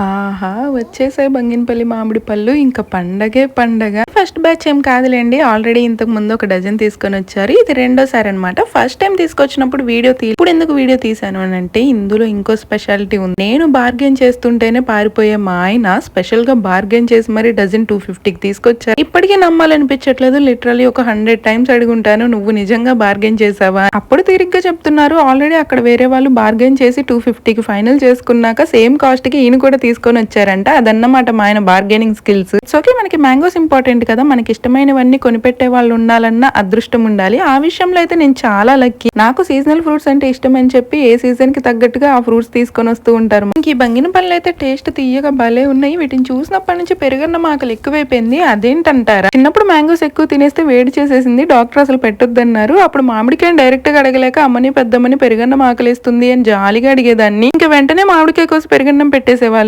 ఆహా వచ్చేసాయి బంగినపల్లి మామిడి పళ్ళు. ఇంకా పండగే పండగ. ఫస్ట్ బ్యాచ్ ఏం కాదులేండి. ఆల్రెడీ ఇంతకు ముందు ఒక డజన్ తీసుకొని వచ్చారు. ఇది రెండోసారి అనమాట ఫస్ట్ టైం తీసుకొచ్చినప్పుడు వీడియో తీ ఇప్పుడు ఎందుకు వీడియో తీసాను అని అంటే ఇందులో ఇంకో స్పెషాలిటీ ఉంది. నేను బార్గెన్ చేస్తుంటేనే పారిపోయే మా ఆయన స్పెషల్గా బార్గెన్ చేసి మరి డజన్ టూ ఫిఫ్టీకి తీసుకొచ్చారు. ఇప్పటికీ నమ్మాలనిపించట్లేదు. లిటరలీ ఒక హండ్రెడ్ టైమ్స్ అడుగుంటాను నువ్వు నిజంగా బార్గెన్ చేసావా? అప్పుడు తీరిగ్గా చెప్తున్నారు. ఆల్రెడీ అక్కడ వేరే వాళ్ళు బార్గెన్ చేసి టూ ఫిఫ్టీకి ఫైనల్ చేసుకున్నాక సేమ్ కాస్ట్కి ఈయన కూడా తీసుకొని వచ్చారంట. అదన్నమాట మా ఆయన బార్గెనింగ్ స్కిల్స్. ఓకే మనకి మ్యాంగోస్ ఇంపార్టెంట్ కదా మనకి ఇష్టమైనవన్నీ కొనిపెట్టే వాళ్ళు ఉండాలన్న అదృష్టం ఉండాలి. ఆ విషయంలో అయితే నేను చాలా లక్కీ నాకు సీజనల్ ఫ్రూట్స్ అంటే ఇష్టం అని చెప్పి ఏ సీజన్కి తగ్గట్టుగా ఆ ఫ్రూట్స్ తీసుకొని వస్తూ ఉంటారు. ఇంక ఈ బంగిన పళ్ళు అయితే టేస్ట్ తీయగా భలే ఉన్నాయి. వీటిని చూసినప్పటి నుంచి పెరుగన్న మాకలు ఎక్కువైపోయింది. అదేంటంటారా? చిన్నప్పుడు మ్యాంగోస్ ఎక్కువ తినేస్తే వేడి చేసేసింది. డాక్టర్ అసలు పెట్టొద్దన్నారు. అప్పుడు మామిడికాయ డైరెక్ట్గా అడగలేక అమ్మని పెద్దమ్మని పెరుగన్నం ఆకలిస్తుంది అని జాలిగా అడిగేదాన్ని. ఇంకా వెంటనే మామిడికాయ కోసం పెరుగన్నం పెట్టేసేవాళ్ళు.